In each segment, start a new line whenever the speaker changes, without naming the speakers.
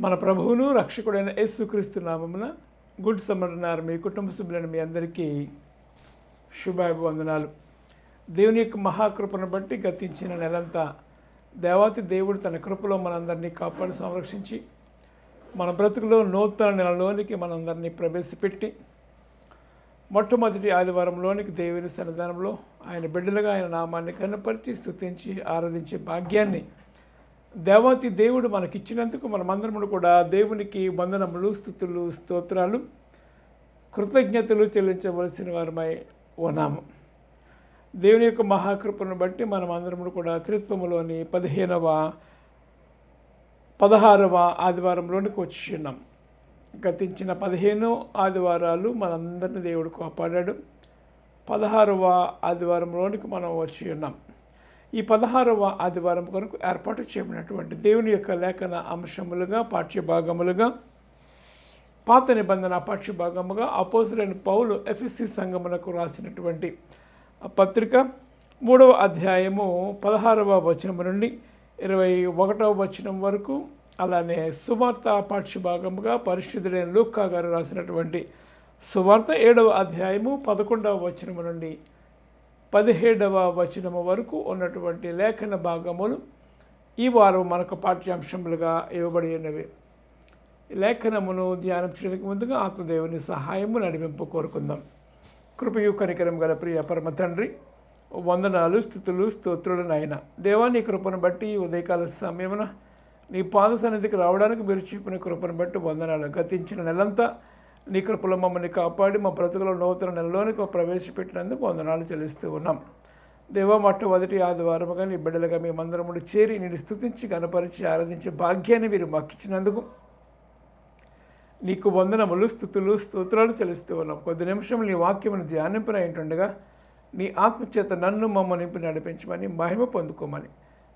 మన ప్రభువును రక్షకుడైన యేసుక్రీస్తు నామమున గుడ్ సమ్మర్ మీ కుటుంబ సభ్యులను మీ అందరికీ శుభాభివందనాలు. దేవుని యొక్క మహాకృపను బట్టి గతించిన నెలంతా దేవాతి దేవుడు తన కృపలో మనందరినీ కాపాడి సంరక్షించి మన బ్రతుకులో నూతన నెలలోనికి మనందరినీ ప్రవేశపెట్టి మొట్టమొదటి ఆదివారంలోనికి దేవుని సన్నిధానంలో ఆయన బిడ్డలుగా ఆయన నామాన్ని కనపరిచి స్థుతించి ఆరాధించే భాగ్యాన్ని దేవాతి దేవుడు మనకిచ్చినందుకు మనమందరము కూడా దేవునికి వందనములు స్థుతులు స్తోత్రాలు కృతజ్ఞతలు చెల్లించవలసిన వారమై ఉన్నాము. దేవుని యొక్క మహాకృపను బట్టి మనం అందరము కూడా త్రిత్వములోని పదిహేనవ పదహారవ ఆదివారంలోనికి వచ్చి ఉన్నాం గతించిన పదిహేను ఆదివారాలు మనందరిని దేవుడు కాపాడాడు. పదహారవ ఆదివారంలోనికి మనం వచ్చి ఉన్నాం ఈ పదహారవ ఆదివారం కొరకు ఏర్పాటు చేయబడినటువంటి దేవుని యొక్క లేఖన అంశములుగా పాఠ్యభాగములుగా పాత నిబంధన పాఠ్యభాగముగా అపోసులైన పౌలు ఎఫ్ఎస్సి సంఘములకు రాసినటువంటి పత్రిక మూడవ అధ్యాయము పదహారవ వచనం నుండి ఇరవై ఒకటవ వచనం వరకు అలానే సువార్త పాఠ్యభాగముగా పరిశుద్ధుడైన లూక్కా గారు రాసినటువంటి సువార్త ఏడవ అధ్యాయము పదకొండవ వచనము నుండి పదిహేడవ వచనము వరకు ఉన్నటువంటి లేఖన భాగములు ఈ వారం మనకు పాఠ్యాంశములుగా ఇవ్వబడి ఉన్నవి. లేఖనమును ధ్యానం చేయడానికి ముందుగా ఆత్మదేవుని సహాయము నడిపింపు కోరుకుందాం. కృపయు కనికరం గల ప్రియ పరమ తండ్రి వందనాలు స్థుతులు స్తోత్రులు నాయన. దేవా నీ కృపను బట్టి ఉదయకాల సమయమున నీ పాద సన్నిధికి రావడానికి మీరు చూపిన కృపను బట్టి వందనాలు. గతించిన నెలంతా నీ కృపలో మమ్మల్ని కాపాడి మా బ్రతుకులో నూతన నెలలోనికి ప్రవేశపెట్టినందుకు వందనాలు చెల్లిస్తూ ఉన్నాం. దేవ మొట్టమొదటి ఆదివారముగా నీ బిడ్డలుగా మేమందరముడు చేరి నేను స్థుతించి కనపరిచి ఆరాధించే భాగ్యాన్ని మీరు మాకిచ్చినందుకు నీకు వందనములు స్థుతులు స్తోత్రాలు చెల్లిస్తూ ఉన్నాం. కొద్ది నిమిషములు నీ వాక్యమును ధ్యానింపున ఏంటుండగా నీ ఆత్మచేత నన్ను మమ్మ నింపి నడిపించమని మహిమ పొందుకోమని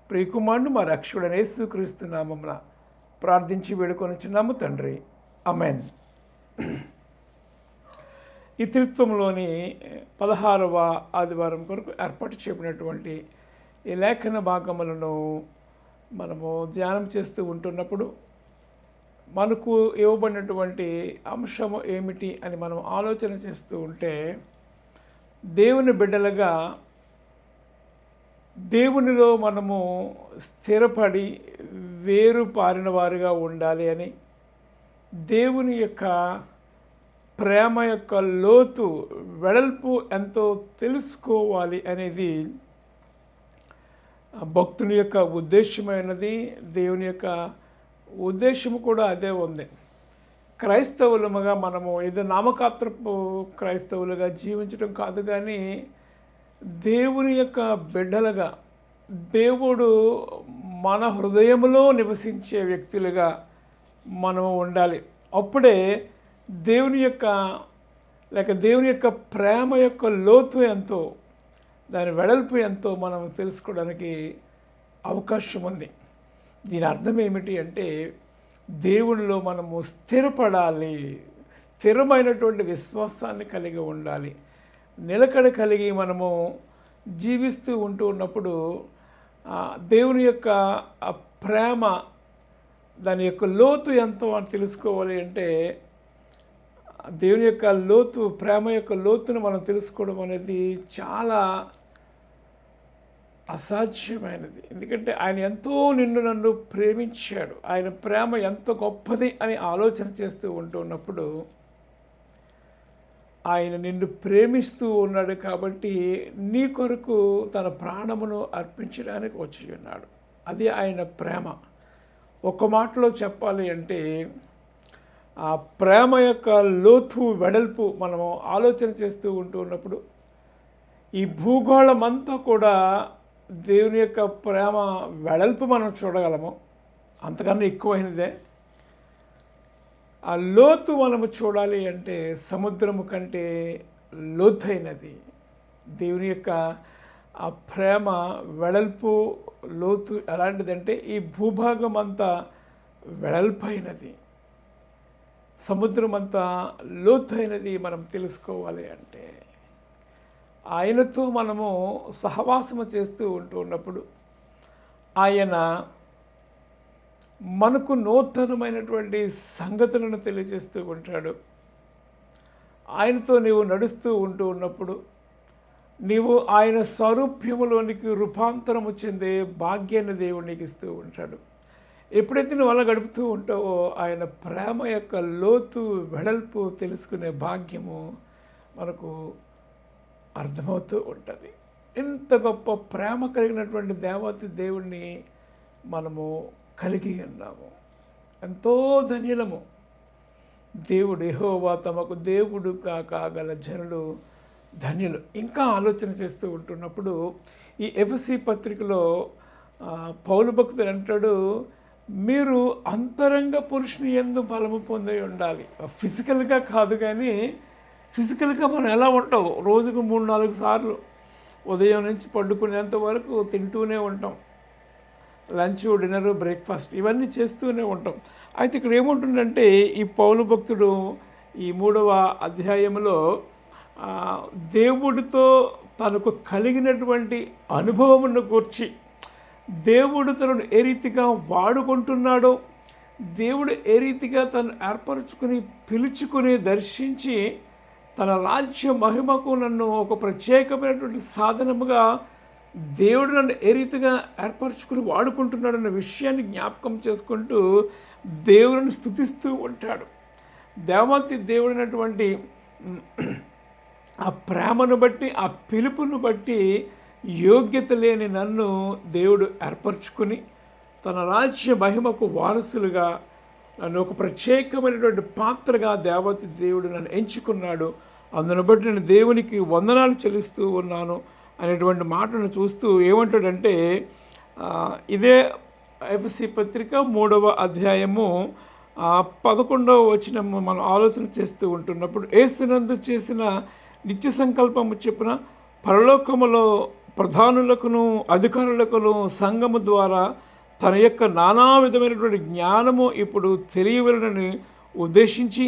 ప్రియకుమారుడు మా రక్షకుడనే యేసుక్రీస్తు నామమున ప్రార్థించి వేడుకొనిచున్నాము తండ్రి. అమెన్ ఈ త్రిత్వంలోని పదహారవ ఆదివారం కొరకు ఏర్పాటు చేయబడినటువంటి ఈ లేఖన భాగములను మనము ధ్యానం చేస్తూ ఉంటున్నప్పుడు మనకు ఇవ్వబడినటువంటి అంశము ఏమిటి అని మనం ఆలోచన చేస్తూ ఉంటే దేవుని బిడ్డలుగా దేవునిలో మనము స్థిరపడి వేరు పారిన వారుగా ఉండాలి అని దేవుని యొక్క ప్రేమ యొక్క లోతు వెడల్పు ఎంతో తెలుసుకోవాలి అనేది భక్తుని యొక్క ఉద్దేశమైనది. దేవుని యొక్క ఉద్దేశం కూడా అదే ఉంది. క్రైస్తవులముగా మనము ఏదో నామకాత్రపు క్రైస్తవులుగా జీవించడం కాదు కానీ దేవుని యొక్క బిడ్డలుగా దేవుడు మన హృదయంలో నివసించే వ్యక్తులుగా మనము ఉండాలి. అప్పుడే దేవుని యొక్క లేక దేవుని యొక్క ప్రేమ యొక్క లోతు ఎంతో దాని వెడల్పు ఎంతో మనం తెలుసుకోవడానికి అవకాశం ఉంది. దీని అర్థం ఏమిటి అంటే దేవునిలో మనము స్థిరపడాలి స్థిరమైనటువంటి విశ్వాసాన్ని కలిగి ఉండాలి. నిలకడ కలిగి మనము జీవిస్తూ ఉంటూ ఉన్నప్పుడు దేవుని యొక్క ప్రేమ దాని యొక్క లోతు ఎంతో అని తెలుసుకోవాలి అంటే దేవుని యొక్క లోతు ప్రేమ యొక్క లోతును మనం తెలుసుకోవడం అనేది చాలా అసాధ్యమైనది. ఎందుకంటే ఆయన ఎంతో నిన్ను నన్ను ప్రేమించాడు. ఆయన ప్రేమ ఎంత గొప్పది అని ఆలోచన చేస్తూ ఉంటూ ఉన్నప్పుడు ఆయన నిన్ను ప్రేమిస్తూ ఉన్నాడు కాబట్టి నీ కొరకు తన ప్రాణమును అర్పించడానికి వచ్చి ఉన్నాడు. అది ఆయన ప్రేమ. ఒక మాటలో చెప్పాలి అంటే ఆ ప్రేమ యొక్క లోతు వెడల్పు మనము ఆలోచన చేస్తూ ఉంటూ ఉన్నప్పుడు ఈ భూగోళం అంతా కూడా దేవుని యొక్క ప్రేమ వెడల్పు మనం చూడగలము. అంతకన్నా ఎక్కువైనదే. ఆ లోతు మనము చూడాలి అంటే సముద్రము కంటే లోతైనది. దేవుని యొక్క ఆ ప్రేమ వెడల్పు లోతు ఎలాంటిదంటే ఈ భూభాగం అంతా వెడల్పైనది. సముద్రం అంతా లోతైనది మనం తెలుసుకోవాలి అంటే. ఆయనతో మనము సహవాసము చేస్తూ ఉంటూ ఉన్నప్పుడు ఆయన మనకు నూతనమైనటువంటి సంగతులను తెలియజేస్తూ ఉంటాడు. ఆయనతో నీవు నడుస్తూ ఉంటూ ఉన్నప్పుడు నీవు ఆయన స్వరూప్యములోనికి రూపాంతరము చెందే భాగ్యాన్ని దేవుడు నీకు ఇస్తూ ఉంటాడు. ఎప్పుడైతే నువ్వు అలా గడుపుతూ ఉంటావో ఆయన ప్రేమ యొక్క లోతు వెడల్పు తెలుసుకునే భాగ్యము మనకు అర్థమవుతూ ఉంటుంది. ఇంత గొప్ప ప్రేమ కలిగినటువంటి దేవత దేవుణ్ణి మనము కలిగి ఉన్నాము. ఎంతో ధన్యులము. దేవుడు యెహోవా తమకు దేవుడు కాగల జనుడు ధన్యులు. ఇంకా ఆలోచన చేస్తూ ఉంటున్నప్పుడు ఈ ఎఫ్సి పత్రికలో పౌలు భక్తుడు అంటాడు మీరు అంతరంగ పురుషుని ఎందు బలము పొంది ఉండాలి. ఫిజికల్గా కాదు కానీ ఫిజికల్గా మనం ఎలా ఉంటాం? రోజుకు మూడు నాలుగు సార్లు ఉదయం నుంచి పండుకునేంత వరకు తింటూనే ఉంటాం. లంచ్ డిన్నర్ బ్రేక్ఫాస్ట్ ఇవన్నీ చేస్తూనే ఉంటాం. అయితే ఇక్కడ ఏముంటుందంటే ఈ పౌలు భక్తుడు ఈ మూడవ అధ్యాయంలో దేవుడితో తనకు కలిగినటువంటి అనుభవమును గూర్చి దేవుడు తనను ఏ రీతిగా వాడుకుంటున్నాడో దేవుడు ఏ రీతిగా తను ఏర్పరచుకుని పిలుచుకుని దర్శించి తన రాజ్య మహిమకు నన్ను ఒక ప్రత్యేకమైనటువంటి సాధనముగా దేవుడు నన్ను ఏ రీతిగా ఏర్పరచుకుని వాడుకుంటున్నాడన్న విషయాన్ని జ్ఞాపకం చేసుకుంటూ దేవుడిని స్థుతిస్తూ ఉంటాడు. దేవతి దేవుడైనటువంటి ఆ ప్రేమను బట్టి ఆ పిలుపును బట్టి యోగ్యత లేని నన్ను దేవుడు ఏర్పరచుకుని తన రాజ్య మహిమకు వారసులుగా నన్ను ఒక ప్రత్యేకమైనటువంటి పాత్రగా దేవతి దేవుడు నన్ను ఎంచుకున్నాడు. అందును బట్టి నేను దేవునికి వందనాలు చెల్లిస్తూ ఉన్నాను అనేటువంటి మాటను చూస్తూ ఏమంటాడంటే ఇదే ఎఫ్సి పత్రిక మూడవ అధ్యాయము ఆ, పదకొండవ వచ్చిన మనం ఆలోచన చేస్తూ ఉంటున్నప్పుడు ఏసునందు చేసిన నిత్య సంకల్పము చెప్పిన పరలోకములో ప్రధానులకును అధికారులకును సంఘము ద్వారా తన యొక్క నానా విధమైనటువంటి జ్ఞానము ఇప్పుడు తెలియవలనని ఉద్దేశించి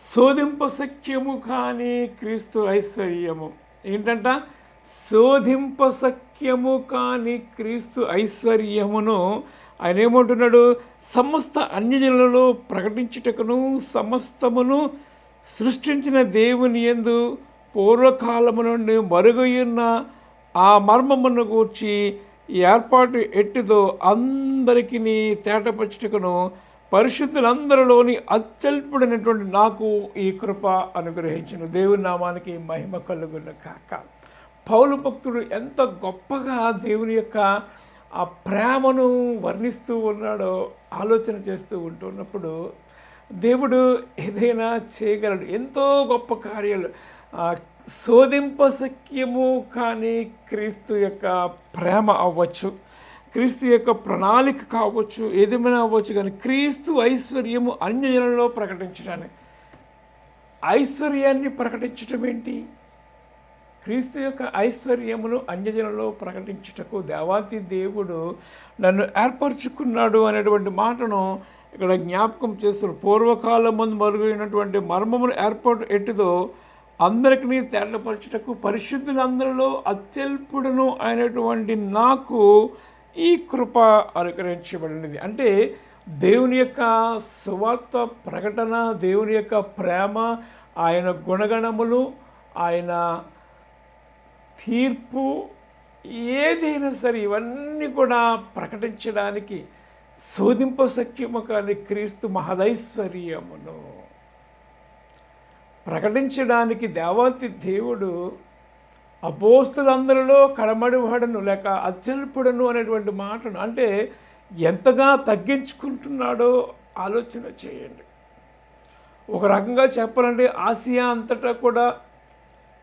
శోధింప సఖ్యము కానీ క్రీస్తు ఐశ్వర్యము. ఏంటంట? శోధింపశక్యము కాని క్రీస్తు ఐశ్వర్యమును ఆయన ఏమంటున్నాడు? సమస్త అన్యజనులలో ప్రకటించుటకును సమస్తమును సృష్టించిన దేవుని యందు పూర్వకాలము నుండి మరుగయున్న ఆ మర్మమును గూర్చి ఏర్పాటు ఎట్టిదో అందరికీ తేటపచ్చుటకును పరిశుద్ధులందరిలోని అత్యల్పుడైనటువంటి నాకు ఈ కృప అనుగ్రహించిన. దేవుని నామానికి మహిమ కలుగున కాక పౌలు భక్తుడు ఎంత గొప్పగా దేవుని యొక్క ఆ ప్రేమను వర్ణిస్తూ ఉన్నాడో ఆలోచన చేస్తూ ఉంటున్నప్పుడు దేవుడు ఏదైనా చేయగలడు. ఎంతో గొప్ప కార్యాలు శోధింపశక్యము కానీ క్రీస్తు యొక్క ప్రేమ అవ్వచ్చు. క్రీస్తు యొక్క ప్రణాళిక కావచ్చు ఏదేమైనా అవ్వచ్చు కానీ క్రీస్తు ఐశ్వర్యము అన్యజనంలో ప్రకటించడానికి. ఐశ్వర్యాన్ని ప్రకటించటం ఏంటి? క్రీస్తు యొక్క ఐశ్వర్యమును అన్యజనంలో ప్రకటించుటకు దేవాతి దేవుడు నన్ను ఏర్పరచుకున్నాడు అనేటువంటి మాటను ఇక్కడ జ్ఞాపకం చేస్తున్నారు పూర్వకాలం ముందు మరుగైనటువంటి మర్మమును ఏర్పాటు ఎట్టిదో అందరికీ తేటపరచుటకు పరిశుద్ధులందరిలో అత్యల్పుడును అయినటువంటి నాకు ఈ కృప అనుకరించబడినది అంటే దేవుని యొక్క సువార్త ప్రకటన దేవుని యొక్క ప్రేమ ఆయన గుణగణములు ఆయన తీర్పు ఏదైనా సరే ఇవన్నీ కూడా ప్రకటించడానికి శోధింప సత్యము కానీ క్రీస్తు మహదైశ్వర్యమును. ప్రకటించడానికి దేవాతి దేవుడు అపోస్తులందరిలో కడమడివాడను లేక అత్యల్పుడను అనేటువంటి మాటను అంటే ఎంతగా తగ్గించుకుంటున్నాడో ఆలోచన చేయండి. ఒక రకంగా చెప్పాలంటే ఆసియా అంతటా కూడా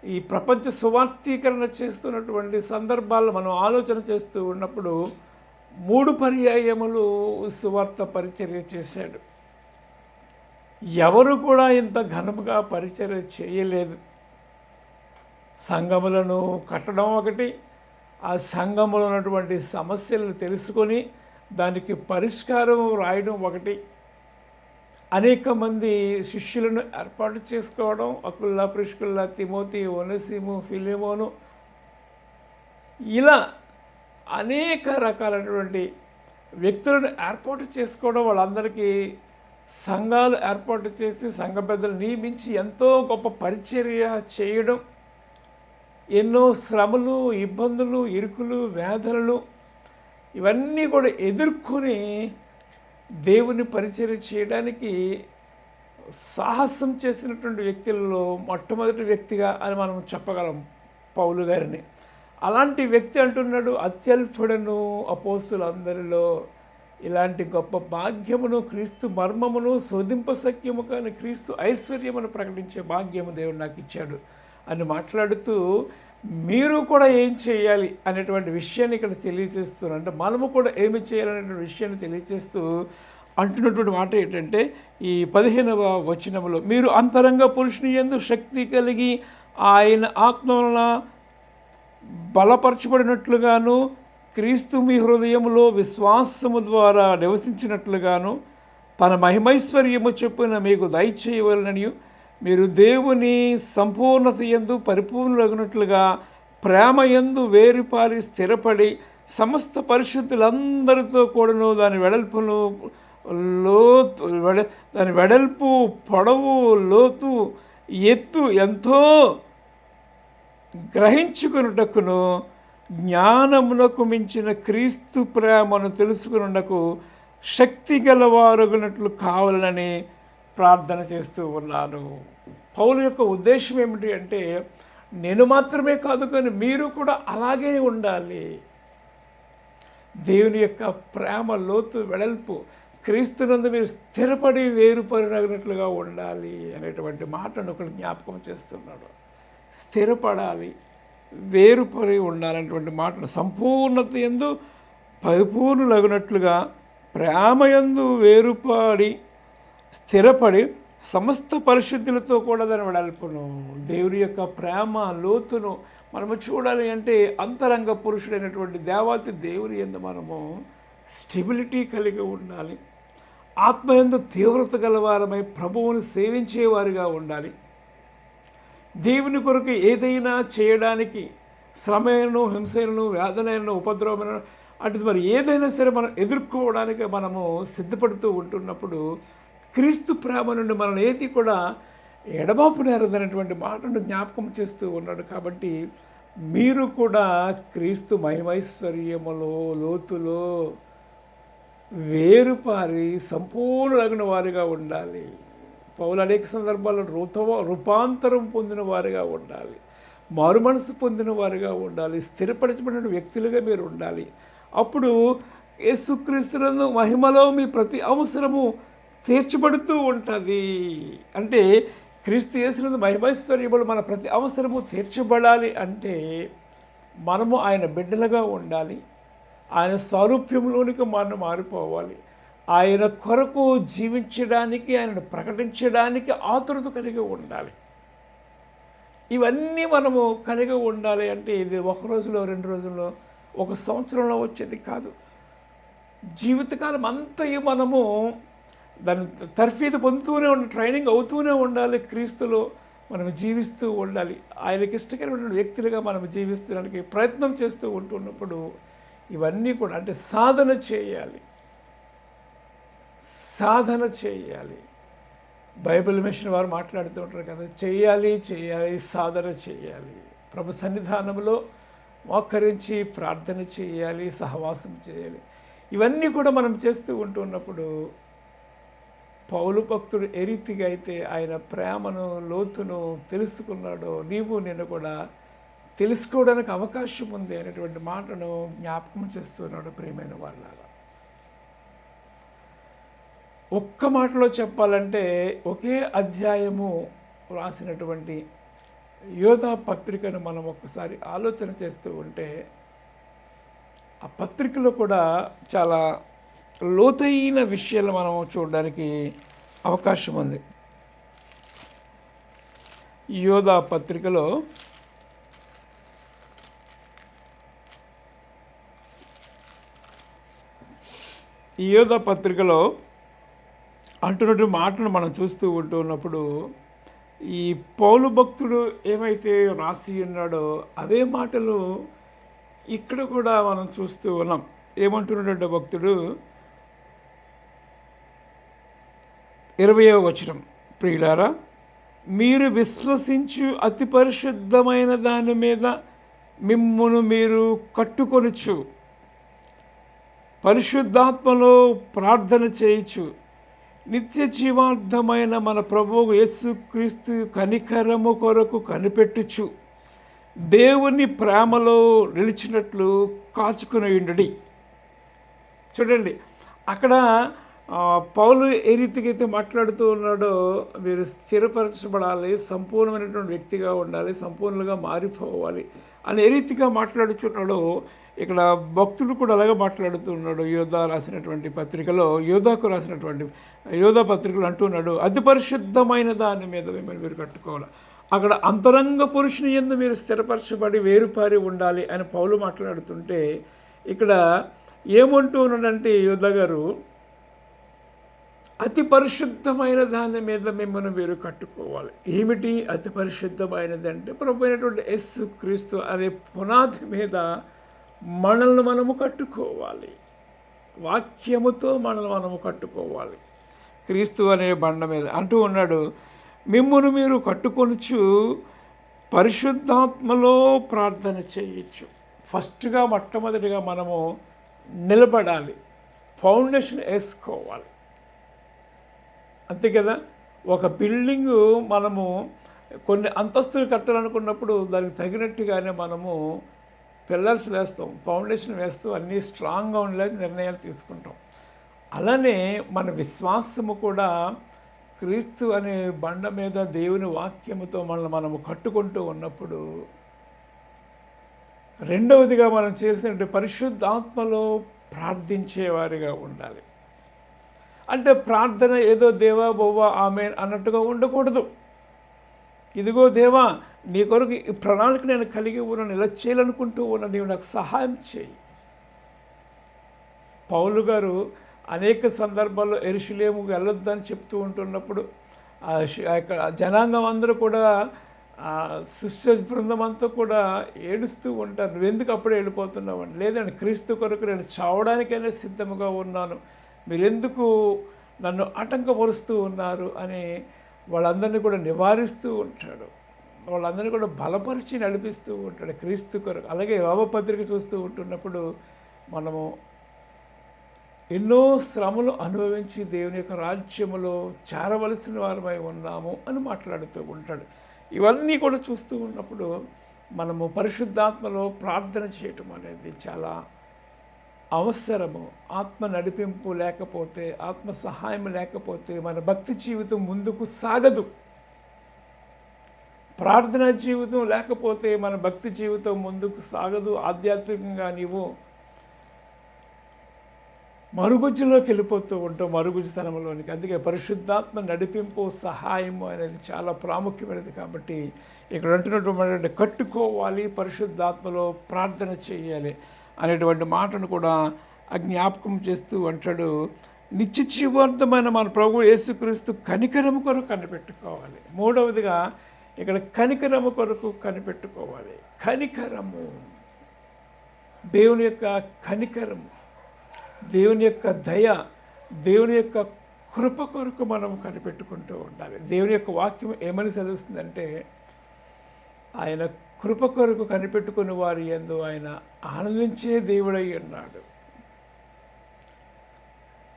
ఈ ప్రపంచ సువార్థీకరణ చేస్తున్నటువంటి సందర్భాల్లో మనం ఆలోచన చేస్తూ ఉన్నప్పుడు మూడు పర్యాయములు సువార్త పరిచర్య చేశాడు. ఎవరు కూడా ఇంత ఘనముగా పరిచర్య చేయలేదు. సంఘములను కట్టడం ఒకటి ఆ సంఘములో ఉన్నటువంటి సమస్యలను తెలుసుకొని దానికి పరిష్కారం రాయడం ఒకటి. అనేక మంది శిష్యులను ఏర్పాటు చేసుకోవడం అకుల్లా ప్రిష్కుల్లా తిమోతి ఒనసీము ఫిలిమోను ఇలా అనేక రకాలైనటువంటి వ్యక్తులను ఏర్పాటు చేసుకోవడం వాళ్ళందరికీ సంఘాలు ఏర్పాటు చేసి సంఘ పెద్దలు నియమించి ఎంతో గొప్ప పరిచర్య చేయడం ఎన్నో శ్రమలు ఇబ్బందులు ఇరుకులు వేదనలు ఇవన్నీ కూడా ఎదుర్కొని దేవుని పరిచర్య చేయడానికి సాహసం చేసినటువంటి వ్యక్తులలో మొట్టమొదటి వ్యక్తిగా అని మనం చెప్పగలం పౌలు గారిని. అలాంటి వ్యక్తి అంటున్నాడు అత్యల్పుడను అపోస్తులందరిలో ఇలాంటి గొప్ప భాగ్యమును క్రీస్తు మర్మమును శోధింపశక్యము కానీ క్రీస్తు ఐశ్వర్యమును ప్రకటించే భాగ్యము దేవుడు నాకు ఇచ్చాడు అని మాట్లాడుతూ మీరు కూడా ఏం చేయాలి? అనేటువంటి విషయాన్ని ఇక్కడ తెలియజేస్తున్నారు. అంటే మనము కూడా ఏమి చేయాలనేటువంటి విషయాన్ని తెలియజేస్తూ అంటున్నటువంటి మాట ఏంటంటే ఈ పదిహేనవ వచనములో మీరు అంతరంగ పురుషుని ఎందు శక్తి కలిగి ఆయన ఆత్మ వలన బలపరచబడినట్లుగాను క్రీస్తు మీ హృదయంలో విశ్వాసము ద్వారా నివసించినట్లుగాను తన మహిమైశ్వర్యము చెప్పున మీకు దయచేయవలనని మీరు దేవుని సంపూర్ణత ఎందు పరిపూర్ణులగినట్లుగా ప్రేమ ఎందు వేరుపారి స్థిరపడి సమస్త పరిశుద్ధులందరితో కూడాను దాని వెడల్పును లోతు వెడ దాని వెడల్పు పొడవు లోతు ఎత్తు ఎంతో గ్రహించుకున్నటకును జ్ఞానమునకు మించిన క్రీస్తు ప్రేమను తెలుసుకున్నకు శక్తి గలవారుగునట్లు కావాలని ప్రార్థన చేస్తూ ఉన్నాను. పౌలు యొక్క ఉద్దేశం ఏమిటి అంటే నేను మాత్రమే కాదు కానీ మీరు కూడా అలాగే ఉండాలి. దేవుని యొక్క ప్రేమ లోతు వెడల్పు క్రీస్తునందు మీరు స్థిరపడి వేరుపడినట్లుగా ఉండాలి అనేటువంటి మాటను ఒకడు జ్ఞాపకం చేస్తున్నాడు. స్థిరపడాలి. వేరుపడి ఉండాలన్నటువంటి మాటలు సంపూర్ణత ఎందు పరిపూర్ణులగినట్లుగా ప్రేమ యందు వేరుపడి స్థిరపడి సమస్త పరిశుద్ధులతో కూడా దాన్ని వెడల్పును. దేవుని యొక్క ప్రేమ లోతును మనము చూడాలి అంటే అంతరంగ పురుషుడైనటువంటి దేవాతి దేవుని ఎందు మనము స్టెబిలిటీ కలిగి ఉండాలి. ఆత్మయందు తీవ్రత గలవారమై ప్రభువుని సేవించేవారిగా ఉండాలి. దేవుని కొరకు ఏదైనా చేయడానికి శ్రమను హింసలను వేదనైనను ఉపద్రవమైన అటు మరి ఏదైనా సరే మనం ఎదుర్కోవడానికి మనము సిద్ధపడుతూ ఉంటున్నప్పుడు క్రీస్తు ప్రేమ నుండి మనం ఏది కూడా ఎడబాపు నేరదనేటువంటి మాటను జ్ఞాపకం చేస్తూ ఉన్నాడు కాబట్టి మీరు కూడా క్రీస్తు మహిమైశ్వర్యములో లోతులో వేరుపారి సంపూర్ణగిన వారిగా ఉండాలి. పౌలు అనేక సందర్భాల్లో రూప రూపాంతరం పొందిన వారిగా ఉండాలి. మారు మనసు పొందిన వారిగా ఉండాలి. స్థిరపరచబడిన వ్యక్తులుగా మీరు ఉండాలి. అప్పుడు యేసుక్రీస్తులను మహిమలో మీ ప్రతి అవసరము తీర్చబడుతూ ఉంటుంది. అంటే క్రీస్తు యేసునందు మహిమైశ్వర్యములు మన ప్రతి అవసరము తీర్చబడాలి అంటే మనము ఆయన బిడ్డలుగా ఉండాలి. ఆయన స్వారూప్యంలోనికి మనం మారిపోవాలి. ఆయన కొరకు జీవించడానికి ఆయనను ప్రకటించడానికి ఆతురత కలిగి ఉండాలి. ఇవన్నీ మనము కలిగి ఉండాలి అంటే ఇది ఒక రోజులో రెండు రోజుల్లో ఒక సంవత్సరంలో వచ్చేది కాదు. జీవితకాలం అంతయు మనము దాన్ని తర్ఫీదు పొందుతూనే ఉండాలి ట్రైనింగ్ అవుతూనే ఉండాలి. క్రీస్తులో మనం జీవిస్తూ ఉండాలి. ఆయనకి ఇష్టకరమైన వ్యక్తులుగా మనం జీవిస్తడానికి ప్రయత్నం చేస్తూ ఉంటున్నప్పుడు ఇవన్నీ కూడా అంటే సాధన చేయాలి. సాధన చేయాలి. బైబిల్ మిషన్ వారు మాట్లాడుతూ ఉంటారు కదా చేయాలి చేయాలి సాధన చేయాలి. ప్రభు సన్నిధానంలో మోకరించి ప్రార్థన చేయాలి సహవాసం చేయాలి. ఇవన్నీ కూడా మనం చేస్తూ ఉంటున్నప్పుడు పౌలు భక్తుడు ఏ రీతిగా అయితే ఆయన ప్రేమను లోతును తెలుసుకున్నాడో నీవు నేను కూడా తెలుసుకోవడానికి అవకాశం ఉంది అనేటువంటి మాటను జ్ఞాపకం చేస్తున్నాడు ప్రియమైన వాళ్ళ ఒక్క మాటలో చెప్పాలంటే ఒకే అధ్యాయము రాసినటువంటి యోధా పత్రికను మనం ఒక్కసారి ఆలోచన చేస్తూ ఉంటే ఆ పత్రికలో కూడా చాలా లోతైన విషయాలు మనం చూడడానికి అవకాశం ఉంది. యోధా పత్రికలో ఈ యోధా పత్రికలో అంటున్నట్టు మాటలు మనం చూస్తూ ఉంటున్నప్పుడు ఈ పౌలు భక్తుడు ఏమైతే రాసి ఉన్నాడో అవే మాటలు ఇక్కడ కూడా మనం చూస్తూ ఉన్నాం. ఏమంటున్నాడు భక్తుడు? ఇరవయో వచనం. ప్రియులారా మీరు విశ్వసించు అతి పరిశుద్ధమైన దాని మీద మిమ్మును మీరు కట్టుకొనుచు పరిశుద్ధాత్మలో ప్రార్థన చేయొచ్చు నిత్య జీవార్థమైన మన ప్రభువు యేసుక్రీస్తు కనికరము కొరకు కనిపెట్టుచు దేవుని ప్రేమలో నిలిచినట్లు కాచుకుని ఉండడి. చూడండి అక్కడ పౌలు ఏ రీతికి అయితే మాట్లాడుతూ ఉన్నాడో మీరు స్థిరపరచబడాలి సంపూర్ణమైనటువంటి వ్యక్తిగా ఉండాలి సంపూర్ణంగా మారిపోవాలి. అని ఏ రీతిగా మాట్లాడుచున్నాడో ఇక్కడ భక్తుడు కూడా అలాగే మాట్లాడుతున్నాడు. యోధా రాసినటువంటి పత్రికలో యోధాకు రాసినటువంటి యోధా పత్రికలు అంటున్నాడు అతి పరిశుద్ధమైన దాని మీద మిమ్మల్ని మీరు కట్టుకోవాలి? అక్కడ అంతరంగ పురుషుని ఎందు మీరు స్థిరపరచబడి వేరుపారి ఉండాలి అని పౌలు మాట్లాడుతుంటే ఇక్కడ ఏమంటూ ఉన్నాడంటే యోధ గారు అతి పరిశుద్ధమైన దాని మీద మిమ్మల్ని మీరు కట్టుకోవాలి. ఏమిటి అతి పరిశుద్ధమైనది అంటే ప్రభు అయినటువంటి యస్సు క్రీస్తు అనే పునాది మీద మనల్ని మనము కట్టుకోవాలి. వాక్యముతో మనల్ని మనము కట్టుకోవాలి. క్రీస్తు అనే బండ మీద అంటూ ఉన్నాడు మిమ్మును మీరు కట్టుకొనుచు పరిశుద్ధాత్మలో ప్రార్థన చేయొచ్చు. ఫస్ట్గా మొట్టమొదటిగా మనము నిలబడాలి. ఫౌండేషన్ వేసుకోవాలి అంతే కదా? ఒక బిల్డింగు మనము కొన్ని అంతస్తులు కట్టాలనుకున్నప్పుడు దానికి తగినట్టుగానే మనము పిల్లర్స్ వేస్తాం ఫౌండేషన్ వేస్తూ అన్నీ స్ట్రాంగ్గా ఉండేది నిర్ణయాలు తీసుకుంటాం. అలానే మన విశ్వాసము కూడా క్రీస్తు అనే బండ మీద దేవుని వాక్యముతో మనల్ని మనము కట్టుకుంటూ ఉన్నప్పుడు రెండవదిగా మనం చేసినట్టు పరిశుద్ధాత్మలో ప్రార్థించేవారిగా ఉండాలి. అంటే ప్రార్థన ఏదో దేవా బొవ్వ ఆమె అన్నట్టుగా ఉండకూడదు. ఇదిగో దేవా నీ కొరకు ఈ ప్రణాళిక నేను కలిగి ఉన్నాను ఇలా చేయాలనుకుంటూ ఉన్న నీవు నాకు సహాయం చేయి. పౌలు గారు అనేక సందర్భాల్లో ఎరుషులేము వెళ్ళొద్దని చెప్తూ ఉంటున్నప్పుడు ఆ జనాంగం అందరూ కూడా శిష్య బృందం అంతా కూడా ఏడుస్తూ ఉంటారు. నువ్వు ఎందుకు అప్పుడే వెళ్ళిపోతున్నావు? అని లేదండి క్రీస్తు కొరకు నేను చావడానికైనా సిద్ధముగా ఉన్నాను. మీరెందుకు నన్ను ఆటంకపరుస్తూ ఉన్నారు అని వాళ్ళందరినీ కూడా నివారిస్తూ ఉంటాడు. వాళ్ళందరినీ కూడా బలపరిచి నడిపిస్తూ ఉంటాడు క్రీస్తు కొరకు. అలాగే రోమపత్రిక చూస్తూ ఉంటున్నప్పుడు మనము ఎన్నో శ్రమలు అనుభవించి దేవుని యొక్క రాజ్యములో చేరవలసిన వారమై ఉన్నాము అని మాట్లాడుతూ ఉంటాడు. ఇవన్నీ కూడా చూస్తూ ఉన్నప్పుడు మనము పరిశుద్ధాత్మలో ప్రార్థన చేయటం అనేది చాలా అవసరము. ఆత్మ నడిపింపు లేకపోతే ఆత్మ సహాయం లేకపోతే మన భక్తి జీవితం ముందుకు సాగదు. ప్రార్థన జీవితం లేకపోతే మన భక్తి జీవితం ముందుకు సాగదు. ఆధ్యాత్మికంగా నీవు మరుగుజ్జులోకి వెళ్ళిపోతూ ఉంటావు మరుగుజ్జుతనంలోనికి. అందుకే పరిశుద్ధాత్మ నడిపింపు సహాయము అనేది చాలా ప్రాముఖ్యమైనది కాబట్టి ఇక్కడ అంటున్నటువంటి కట్టుకోవాలి పరిశుద్ధాత్మలో ప్రార్థన చేయాలి. అనేటువంటి మాటను కూడా ఆ జ్ఞాపకం చేస్తూ అంటాడు నిత్య జీవార్థమైన మన ప్రభు యేసుక్రీస్తు కనికరము కొరకు కనిపెట్టుకోవాలి. మూడవదిగా ఇక్కడ కనికరము కొరకు కనిపెట్టుకోవాలి. కనికరము. దేవుని యొక్క కనికరము దేవుని యొక్క దయ దేవుని యొక్క కృప కొరకు మనం కనిపెట్టుకుంటూ ఉండాలి. దేవుని యొక్క వాక్యం ఏమని చదువుతుందంటే ఆయన కృప కొరకు కనిపెట్టుకుని వారి ఎందు ఆయన ఆనందించే దేవుడై ఉన్నాడు.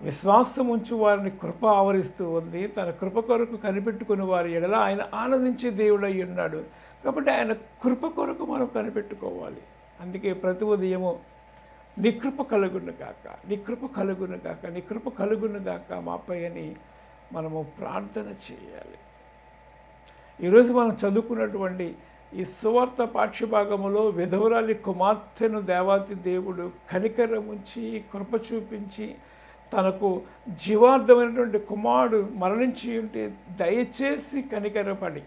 విశ్వాసం ఉంచు వారిని కృప ఆవరిస్తూ ఉంది. తన కృప కొరకు కనిపెట్టుకుని వారి ఎడల ఆయన ఆనందించే దేవుడై ఉన్నాడు. కాబట్టి ఆయన కృప కొరకు మనం కనిపెట్టుకోవాలి. అందుకే ప్రతి ఉదయము నీ కృప కలుగును గాక నీ కృప కలుగును గాక నీ కృప కలుగును గాక మాపై అని మనము ప్రార్థన చేయాలి. ఈరోజు మనం చదువుకున్నటువంటి ఈ సువార్త పాఠ్యభాగములో విధవరాలి కుమార్తెను దేవాతి దేవుడు కనికరముంచి కృప చూపించి తనకు జీవార్థమైనటువంటి కుమారుడు మరణించి ఉంటే దయచేసి కనికరపడి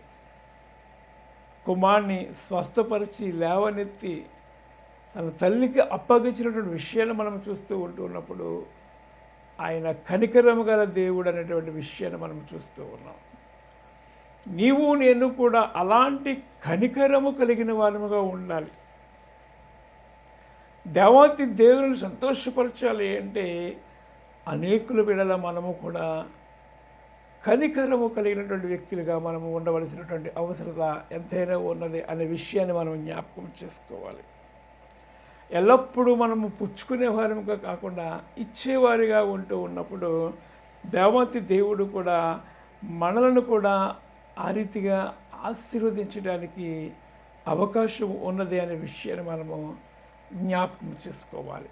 కుమార్ని స్వస్థపరిచి లేవనెత్తి తన తల్లికి అప్పగించినటువంటి విషయాలు మనం చూస్తూ ఉంటున్నప్పుడు ఆయన కనికరము గల దేవుడు అనేటువంటి విషయాన్ని మనం చూస్తూ ఉన్నాం. నీవు నేను కూడా అలాంటి కనికరము కలిగిన వారముగా ఉండాలి. దేవాతి దేవుని సంతోషపరచాలి అంటే అనేకుల విడల మనము కూడా కనికరము కలిగినటువంటి వ్యక్తులుగా మనము ఉండవలసినటువంటి అవసరత ఎంతైనా ఉన్నది అనే విషయాన్ని మనం జ్ఞాపకం చేసుకోవాలి. ఎల్లప్పుడూ మనము పుచ్చుకునే వారిగా కాకుండా ఇచ్చేవారిగా ఉంటూ ఉన్నప్పుడు దేవతి దేవుడు కూడా మనలను కూడా ఆ రీతిగా ఆశీర్వదించడానికి అవకాశం ఉన్నది అనే విషయాన్ని మనము జ్ఞాపకం చేసుకోవాలి.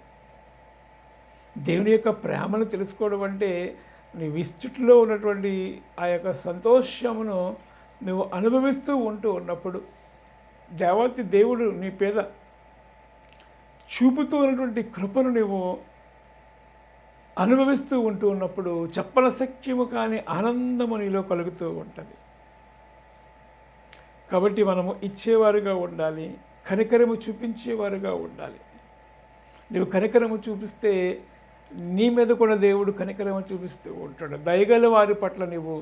దేవుని యొక్క ప్రేమను తెలుసుకోవడం అంటే నీ విస్తృతిలో ఉన్నటువంటి ఆ యొక్క సంతోషమును నువ్వు అనుభవిస్తూ ఉంటూ ఉన్నప్పుడు దేవతి దేవుడు నీ పేద చూపుతూ ఉన్నటువంటి కృపను నువ్వు అనుభవిస్తూ ఉంటూ ఉన్నప్పుడు చెప్పల సఖ్యము కాని ఆనందము నీలో కలుగుతూ ఉంటుంది. కాబట్టి మనము ఇచ్చేవారుగా ఉండాలి కనికరము చూపించేవారుగా ఉండాలి. నువ్వు కనికరము చూపిస్తే నీ మీద కూడా దేవుడు కనికరము చూపిస్తూ ఉంటాడు. దయగల వారి పట్ల నువ్వు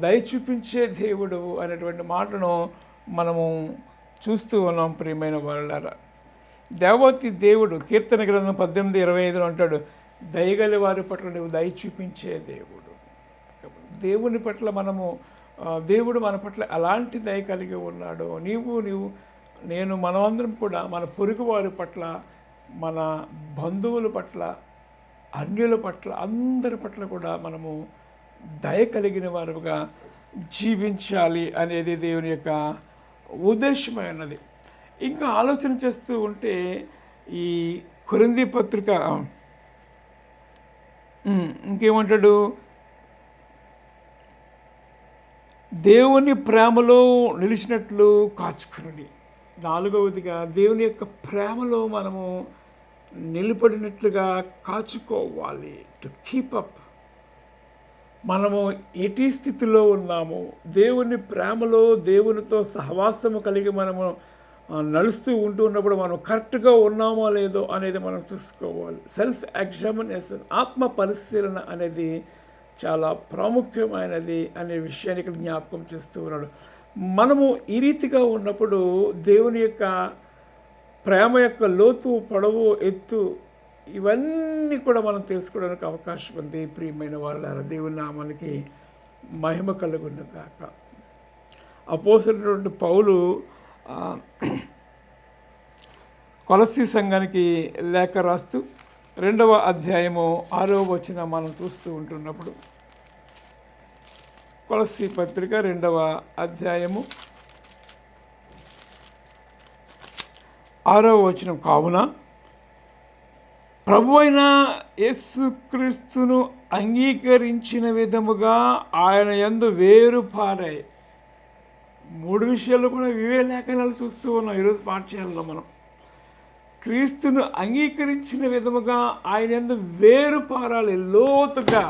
దయ చూపించే దేవుడు అనేటువంటి మాటను మనము చూస్తూ ఉన్నాం ప్రియమైన వాళ్ళారా దేవతి దేవుడు కీర్తన గ్రంథం పద్దెనిమిది ఇరవై ఐదులో అంటాడు దయగల వారి పట్ల నువ్వు దయ చూపించే దేవుడు. దేవుని పట్ల మనము దేవుడు మన పట్ల ఎలాంటి దయ కలిగి ఉన్నాడో నీవు నీవు నేను మనమందరం కూడా మన పొరుగు వారి పట్ల మన బంధువుల పట్ల అన్యుల పట్ల అందరి పట్ల కూడా మనము దయ కలిగిన వారుగా జీవించాలి అనేది దేవుని యొక్క ఉద్దేశమైనది ఇంకా ఆలోచన చేస్తూ ఉంటే ఈ కొరింది పత్రిక ఇంకేమంటాడు? దేవుని ప్రేమలో నిలిచినట్లు కాచుకుని నాలుగవదిగా దేవుని యొక్క ప్రేమలో మనము నిలబడినట్లుగా కాచుకోవాలి. టు కీప్ అప్ మనము ఎటీ స్థితిలో ఉన్నాము. దేవుని ప్రేమలో దేవునితో సహవాసము కలిగి మనము నడుస్తూ ఉంటూ ఉన్నప్పుడు మనం కరెక్ట్గా ఉన్నామో లేదో అనేది మనం చూసుకోవాలి. సెల్ఫ్ ఎగ్జామినేషన్ ఆత్మ పరిశీలన అనేది చాలా ప్రాముఖ్యమైనది అనే విషయాన్ని ఇక్కడ జ్ఞాపకం చేస్తూ ఉన్నాడు. మనము ఈ రీతిగా ఉన్నప్పుడు దేవుని యొక్క ప్రేమ యొక్క లోతు పొడవు ఎత్తు ఇవన్నీ కూడా మనం తెలుసుకోవడానికి అవకాశం ఉంది. ప్రియమైన వాళ్ళ దేవుని నామానికి మహిమ కలుగున్న కాక అపోసినటువంటి పౌలు ఆ, కొలసి సంఘానికి లేఖ రాస్తూ రెండవ అధ్యాయము ఆరవ వచ్చిన మనం చూస్తూ ఉంటున్నప్పుడు కొలసి పత్రిక రెండవ అధ్యాయము ఆరవ వచనం. కావున ప్రభు అయిన యేసుక్రీస్తును అంగీకరించిన విధముగా ఆయన యందు వేరు పారాయి మూడు విషయాలు కూడా వివే లేఖనాలు చూస్తూ ఉన్నాం. ఈరోజు పాఠశాలలో మనం. క్రీస్తును అంగీకరించిన విధముగా ఆయన ఎందు వేరు పారాలి లోతుగా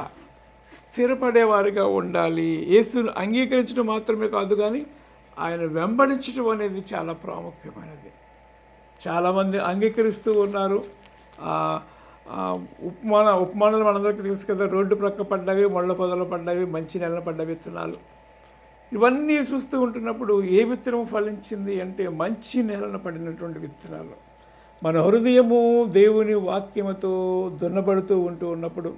స్థిరపడేవారిగా ఉండాలి. యేసును అంగీకరించడం మాత్రమే కాదు కానీ ఆయన వెంబడించడం అనేది చాలా ప్రాముఖ్యమైనది. చాలామంది అంగీకరిస్తూ ఉన్నారు. ఉపమాన ఉపమానాలు మనందరికీ తెలుసు కదా రోడ్డు ప్రక్క పడ్డవి మొళ్ళ పొదలు పడ్డవి మంచి నెలలు పడ్డ విత్తనాలు. ఇవన్నీ చూస్తూ ఉంటున్నప్పుడు ఏ విత్తనం ఫలించింది అంటే మంచి నేలన పడినటువంటి విత్తనాలు. మన హృదయము దేవుని వాక్యముతో దున్నబడుతూ ఉంటూ ఉన్నప్పుడు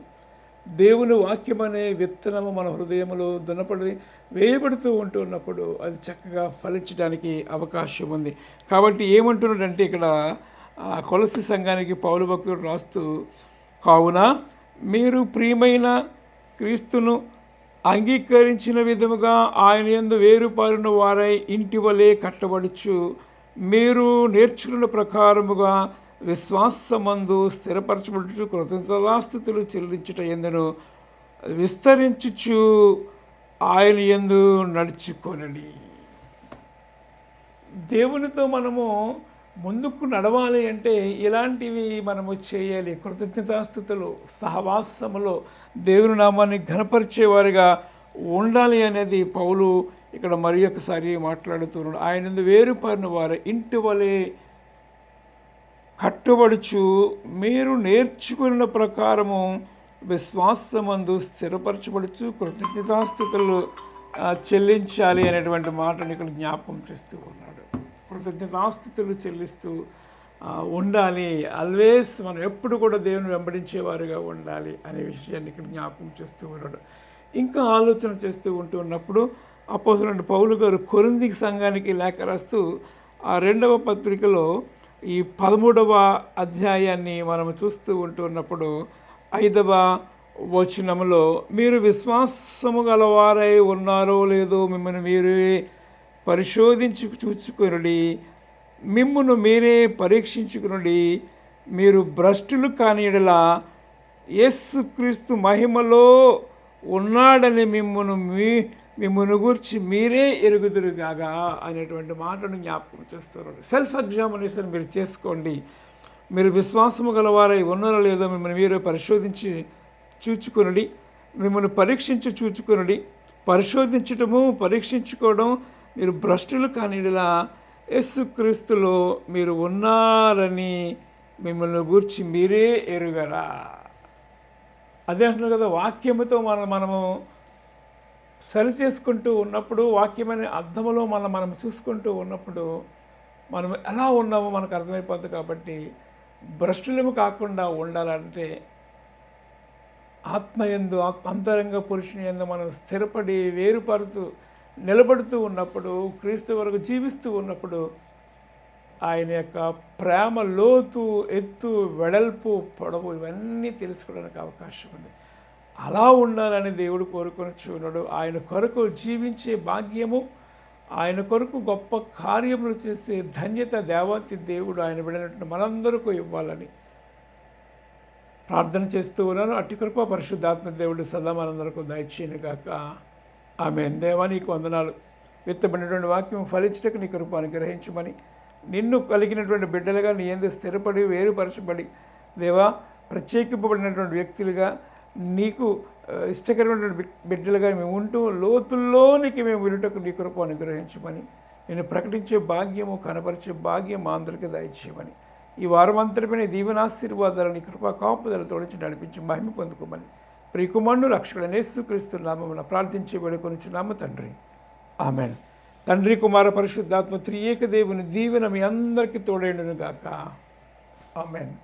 దేవుని వాక్యం అనే విత్తనము మన హృదయంలో దున్నపడి వేయబడుతూ ఉంటూ ఉన్నప్పుడు అది చక్కగా ఫలించడానికి అవకాశం ఉంది. కాబట్టి ఏమంటున్నాడంటే ఇక్కడ ఆ కొలసి సంఘానికి పౌలు భక్తుడు రాస్తూ కావున మీరు ప్రియమైన క్రీస్తును అంగీకరించిన విధముగా ఆయన యందు వేరుపారిన వారై ఇంటి వలె కట్టబడుచు మీరు నేర్చుకున్న ప్రకారముగా విశ్వాసమందు స్థిరపరచబడుచు కృతజ్ఞతాస్థుతులు చెల్లించుట ఎందును విస్తరించుచు ఆయన ఎందు నడుచుకోనండి. దేవునితో మనము ముందుకు నడవాలి అంటే ఇలాంటివి మనము చేయాలి. కృతజ్ఞతాస్థుతులు సహవాసములో దేవుని నామాన్ని ఘనపరిచేవారిగా ఉండాలి అనేది పౌలు ఇక్కడ మరి ఒకసారి మాట్లాడుతున్నాడు ఆయన వేరుపడిన వారు ఇంటి వలె కట్టుబడుచు మీరు నేర్చుకున్న ప్రకారము విశ్వాసమందు స్థిరపరచబడుచు కృతజ్ఞతాస్థితులు చెల్లించాలి అనేటువంటి మాటను ఇక్కడ జ్ఞాపకం చేస్తూ ఉన్నాడు. కృతజ్ఞతాస్థితులు చెల్లిస్తూ ఉండాలి. ఆల్వేస్ మనం ఎప్పుడు కూడా దేవుని వెంబడించేవారుగా ఉండాలి అనే విషయాన్ని ఇక్కడ జ్ఞాపకం చేస్తూ ఉన్నాడు. ఇంకా ఆలోచన చేస్తూ ఉంటూ ఉన్నప్పుడు అపోసరుడు పౌలు గారు కొరిందికి సంఘానికి లేఖ రాస్తూ ఆ రెండవ పత్రికలో ఈ పదమూడవ అధ్యాయాన్ని మనం చూస్తూ ఉంటున్నప్పుడు ఐదవ వచనంలో మీరు విశ్వాసము గలవారై ఉన్నారో లేదో మిమ్మల్ని మీరే పరిశోధించి చూచుకునుడి. మిమ్మును మీరే పరీక్షించుకునుడి. మీరు భ్రష్టులు కానిడలా యేసుక్రీస్తు మహిమలో ఉన్నాడని మిమ్మును మీ మిమ్మల్ని గూర్చి మీరే ఎరుగుదురుగాగా అనేటువంటి మాటను జ్ఞాపకం చేస్తున్నారు సెల్ఫ్ ఎగ్జామినేషన్ మీరు చేసుకోండి. మీరు విశ్వాసము గలవారై ఉన్నారో లేదో మిమ్మల్ని మీరు పరిశోధించి చూచుకొనడి. మిమ్మల్ని పరీక్షించి చూచుకొనడి. పరిశోధించటము పరీక్షించుకోవడం మీరు భ్రష్టులు కానిలా యేసుక్రీస్తులో మీరు ఉన్నారని మిమ్మల్ని గూర్చి మీరే ఎరుగరా. అదే అంటున్నారు కదా వాక్యముతో మనం మనము సరి చేసుకుంటూ ఉన్నప్పుడు వాక్యమనే అర్థములో మనం మనం చూసుకుంటూ ఉన్నప్పుడు మనం ఎలా ఉన్నామో మనకు అర్థమైపోద్ది కాబట్టి భ్రష్టులము కాకుండా ఉండాలంటే ఆత్మయందు అంతరంగ పురుషుని ఎందు మనం స్థిరపడి వేరుపడుతూ నిలబడుతూ ఉన్నప్పుడు క్రీస్తు వరకు జీవిస్తూ ఉన్నప్పుడు ఆయన యొక్క ప్రేమ లోతు ఎత్తు వెడల్పు పొడవు ఇవన్నీ తెలుసుకోవడానికి అవకాశం ఉంది. అలా ఉండాలని దేవుడు కోరుకొని చూడడు ఆయన కొరకు జీవించే భాగ్యము ఆయన కొరకు గొప్ప కార్యములు చేసే ధన్యత దేవాతి దేవుడు ఆయన విడనట్టు మనందరికీ ఇవ్వాలని ప్రార్థన చేస్తూ ఉన్నాను. అట్టి కృప పరిశుద్ధాత్మ దేవుడు సదా మనందరకు దయచేయను కాక ఆమె దేవా నీకు వందనాలు. విత్తబడినటువంటి వాక్యం ఫలించటకు నీ కృప అనుగ్రహించమని. నిన్ను కలిగినటువంటి బిడ్డలుగా నీ ఎందు స్థిరపడి వేరుపరచబడి దేవా ప్రత్యేకింపబడినటువంటి వ్యక్తులుగా నీకు ఇష్టకరమైన ఇష్టకరమైనటువంటి బిడ్డలుగా మేము ఉంటూ లోతుల్లోనికి మేము వినుటకు నీ కృప అనుగ్రహించమని నేను ప్రకటించే భాగ్యము కనపరిచే భాగ్యం మా అందరికీ దయచేయమని ఈ వారం అంతటిపైన దీవెనాశీర్వాదాలు నీ కృపా కాపుదల తోడించి నడిపించి మహిమ పొందుకోమని ప్రియకుమారుడు రక్షకుడు నేసుక్రీస్తు నామమున ప్రార్థించే వేడుకొనిచున్నాము తండ్రి. ఆమెన్. తండ్రి కుమార పరిశుద్ధాత్మ త్రియేక దేవుని దీవెన మీ అందరికీ తోడేండును గాక. ఆమెన్.